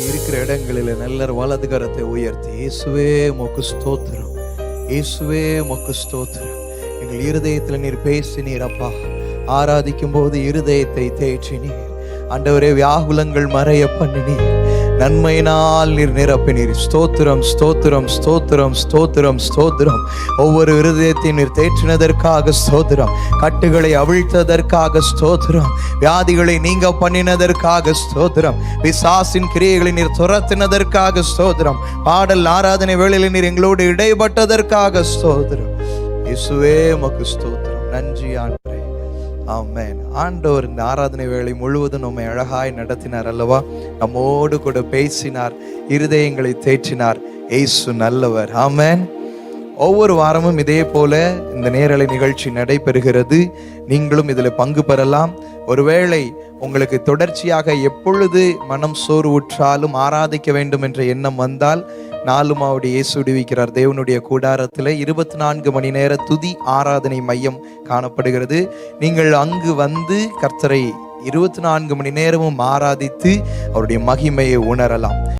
இருக்கிற இடங்களில் நல்ல வலது கரத்தை உயர்த்தி. இயேசுவே மொக்கு ஸ்தோத்திரம். இயேசுவே மொக்கு ஸ்தோத்திரம். எங்கள் இருதயத்தில் நீர் பேசினீர் அப்பா. ஆராதிக்கும் போது இருதயத்தை தேற்றினீர். ஆண்டவரே வியாகுலங்கள் மறைய பண்ணினீர் நன்மையினால் நீர் நிரப்பினீர். ஸ்தோத்திரம் ஸ்தோத்திரம் ஸ்தோத்திரம் ஸ்தோத்திரம் ஸ்தோத்திரம். ஒவ்வொரு இருதயத்தை நீர் தேற்றினதற்காக ஸ்தோத்திரம். கட்டுகளை அவிழ்த்ததற்காக ஸ்தோத்திரம். வியாதிகளை நீங்க பண்ணினதற்காக ஸ்தோத்திரம். விசாசின் கிரியைகளை நீர் துரத்தினதற்காக ஸ்தோத்திரம். பாடல் ஆராதனை வேளையில் நீர் எங்களோடு இடைப்பட்டதற்காக ஸ்தோத்திரம். இயேசுவே உமக்கு ஸ்தோத்திரம். நன்றி ஆண்டு ஆமேன். ஆண்டவர் இந்த ஆராதனை வேலை முழுவதும் நம்மை அழகாய் நடத்தினார் அல்லவா? நம்மோடு கூட பேசினார் இருதயங்களை தேற்றினார். ஏசு நல்லவர். ஆமேன். ஒவ்வொரு வாரமும் இதே போல இந்த நேரலை நிகழ்ச்சி நடைபெறுகிறது. நீங்களும் இதில் பங்கு பெறலாம். ஒருவேளை உங்களுக்கு தொடர்ச்சியாக எப்பொழுது மனம் சோர்வுற்றாலும் ஆராதிக்க வேண்டும் என்ற எண்ணம் வந்தால் நாலு மாவடி இயேசு விடுவிக்கிறார். தேவனுடைய கூடாரத்தில் இருபத்தி நான்கு மணி நேர துதி ஆராதனை மையம் காணப்படுகிறது. நீங்கள் அங்கு வந்து கர்த்தரை இருபத்தி நான்கு மணி நேரமும் ஆராதித்து அவருடைய மகிமையை உணரலாம்.